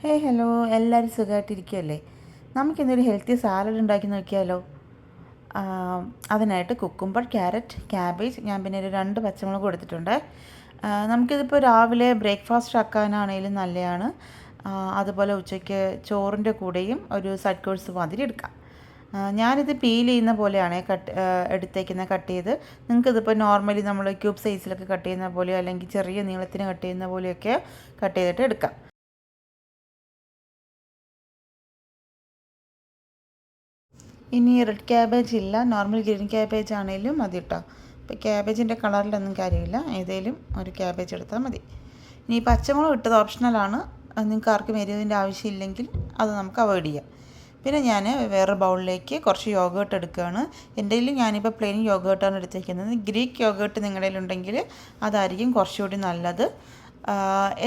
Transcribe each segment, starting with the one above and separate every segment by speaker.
Speaker 1: ഹേ hello. എല്ലാവരും സുഖമായിട്ടിരിക്കുകയല്ലേ നമുക്കിന്നൊരു healthy salad ഉണ്ടാക്കി നോക്കിയാലോ? അതിനായിട്ട് കുക്കുംബർ ക്യാരറ്റ് ക്യാബേജ് ഞാൻ പിന്നെ ഒരു രണ്ട് പച്ചമുളക് കൊടുത്തിട്ടുണ്ട്. നമുക്കിതിപ്പോൾ രാവിലെ ബ്രേക്ക്ഫാസ്റ്റ് ആക്കാനാണെങ്കിലും നല്ലതാണ്. അതുപോലെ ഉച്ചയ്ക്ക് ചോറിന്റെ കൂടെയും ഒരു സൈഡ് കോഴ്സ് മാതിരി എടുക്കാം. ഞാനിത് പീൽ ചെയ്യുന്ന പോലെയാണ് കട്ട് എടുത്തേക്കുന്ന കട്ട് ചെയ്ത്. നിങ്ങൾക്കിതിപ്പോൾ നോർമലി നമ്മൾ ക്യൂബ് സൈസിലൊക്കെ കട്ട് ചെയ്യുന്ന പോലെയോ അല്ലെങ്കിൽ ചെറിയ നീളത്തിന് കട്ട് ചെയ്യുന്ന പോലെയൊക്കെ കട്ട് ചെയ്തിട്ട് എടുക്കാം. ഇനി റെഡ് ക്യാബേജ് ഇല്ല. നോർമൽ ഗ്രീൻ ക്യാബേജ് ആണെങ്കിലും മതി കേട്ടോ ഇപ്പോൾ ക്യാബേജിന്റെ കളറിലൊന്നും കാര്യമില്ല. ഏതെങ്കിലും ഒരു ക്യാബേജ് എടുത്താൽ മതി. ഇനി പച്ചമുളക് ഇട്ടത് ഓപ്ഷണലാണ് നിങ്ങൾക്ക് ആർക്കും എരിവിന്റെ ആവശ്യമില്ലെങ്കിൽ അത് നമുക്ക് അവോയ്ഡ് ചെയ്യാം. പിന്നെ ഞാൻ വേറെ ബൗളിലേക്ക് കുറച്ച് യോഗേട്ട് എടുക്കുകയാണ്. എന്റെ കയ്യിൽ ഞാനിപ്പോൾ പ്ലെയിൻ യോഗേട്ടാണ് എടുത്തിരിക്കുന്നത് ഗ്രീക്ക് യോഗേട്ട് നിങ്ങളുടെ ഉണ്ടെങ്കിൽ അതായിരിക്കും കുറച്ചുകൂടി നല്ലത്.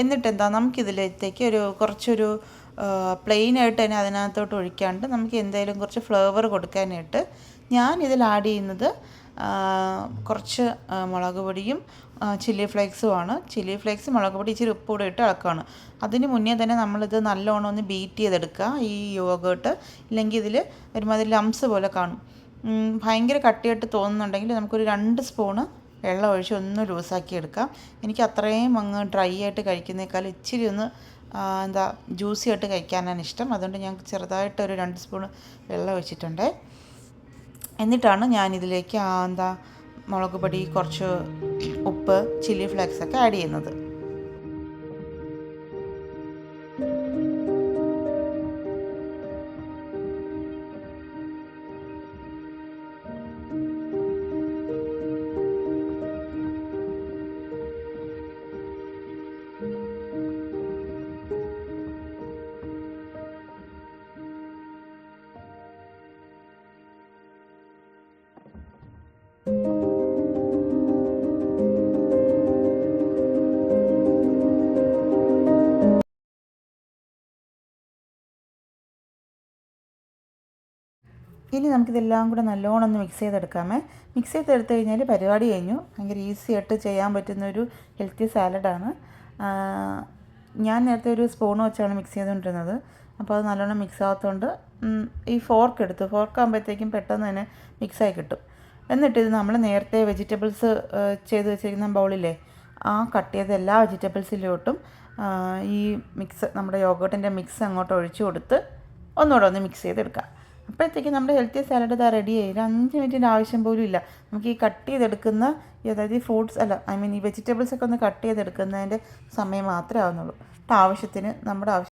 Speaker 1: എന്നിട്ട് എന്താ നമുക്കിതിലേക്ക് ഒരു കുറച്ചൊരു പ്ലെയിൻ ആയിട്ട് തന്നെ അതിനകത്തോട്ട് ഒഴിക്കാണ്ട് നമുക്ക് എന്തെങ്കിലും കുറച്ച് ഫ്ലേവർ കൊടുക്കാനായിട്ട് ഞാൻ ഇതിൽ ആഡ് ചെയ്യുന്നത് കുറച്ച് മുളക് പൊടിയും ചില്ലി ഫ്ലേക്സുമാണ് ചില്ലി ഫ്ലേക്സ് മുളക് പൊടി ഇച്ചിരി ഉപ്പ് ഇട്ട് ഇളക്കുകയാണ് അതിന് മുന്നേ തന്നെ നമ്മളിത് നല്ലോണം ഒന്ന് ബീറ്റ് ചെയ്തെടുക്കുക. ഈ യോഗേട്ട് ഇല്ലെങ്കിൽ ഇതിൽ ഒരുമാതിരി ലംസ് പോലെ കാണും. ഭയങ്കര കട്ടിയായിട്ട് തോന്നുന്നുണ്ടെങ്കിൽ നമുക്കൊരു രണ്ട് സ്പൂണ് വെള്ളം ഒഴിച്ച് ഒന്ന് ലൂസാക്കി എടുക്കാം. എനിക്ക് അത്രയും അങ്ങ് ഡ്രൈ ആയിട്ട് കഴിക്കുന്നേക്കാൾ ഇച്ചിരി ഒന്ന് എന്താ ജ്യൂസി ആയിട്ട് കഴിക്കാനാണ് ഇഷ്ടം. അതുകൊണ്ട് ഞാൻ ചെറുതായിട്ട് ഒരു രണ്ട് സ്പൂൺ വെള്ളം ഒഴിച്ചിട്ടുണ്ട്. എന്നിട്ടാണ് ഞാൻ ഇതിലേക്ക് എന്താ മുളക് പൊടി കുറച്ച് ഉപ്പ് ചില്ലി ഫ്ലേക്സ് ഒക്കെ ആഡ് ചെയ്യുന്നത്. ഇനി നമുക്കിതെല്ലാം കൂടെ നല്ലോണം ഒന്ന് മിക്സ് ചെയ്തെടുക്കാമേ. മിക്സ് ചെയ്തെടുത്ത് കഴിഞ്ഞാൽ പരിപാടി കഴിഞ്ഞു. ഭയങ്കര ഈസി ആയിട്ട് ചെയ്യാൻ പറ്റുന്ന ഒരു ഹെൽത്തി സാലഡാണ് ഞാൻ നേരത്തെ ഒരു സ്പൂൺ വെച്ചാണ് മിക്സ് ചെയ്തുകൊണ്ടിരുന്നത് അപ്പോൾ അത് നല്ലോണം മിക്സ് ആകാത്തതുകൊണ്ട് ഈ ഫോർക്ക് എടുത്തു ഫോർക്ക് ആകുമ്പോഴത്തേക്കും പെട്ടെന്ന് തന്നെ മിക്സായി കിട്ടും. എന്നിട്ട് ഇത് നമ്മൾ നേരത്തെ വെജിറ്റബിൾസ് ചെയ്ത് വെച്ചിരിക്കുന്ന ബൗളിലെ ആ കട്ട് ചെയ്ത എല്ലാ വെജിറ്റബിൾസിലോട്ടും ഈ മിക്സ് നമ്മുടെ യോഗട്ടിന്റെ മിക്സ് അങ്ങോട്ട് ഒഴിച്ചു കൊടുത്ത് ഒന്നുകൂടെ ഒന്ന് മിക്സ് ചെയ്തെടുക്കാം. അപ്പോഴത്തേക്കും നമ്മുടെ ഹെൽത്തി സാലഡ് ഇതാ റെഡി ആയി. ഒരു അഞ്ച് മിനിറ്റിന്റെ ആവശ്യം പോലും ഇല്ല. നമുക്ക് ഈ കട്ട് ചെയ്തെടുക്കുന്ന അതായത് ഈ ഫ്രൂട്ട്സ് അല്ല ഐ മീൻ ഈ വെജിറ്റബിൾസ് ഒക്കെ ഒന്ന് കട്ട് ചെയ്തെടുക്കുന്നതിന്റെ സമയം മാത്രമേ ആവുന്നുള്ളൂ. അപ്പോൾ ആവശ്യത്തിന് നമ്മുടെ ആവശ്യം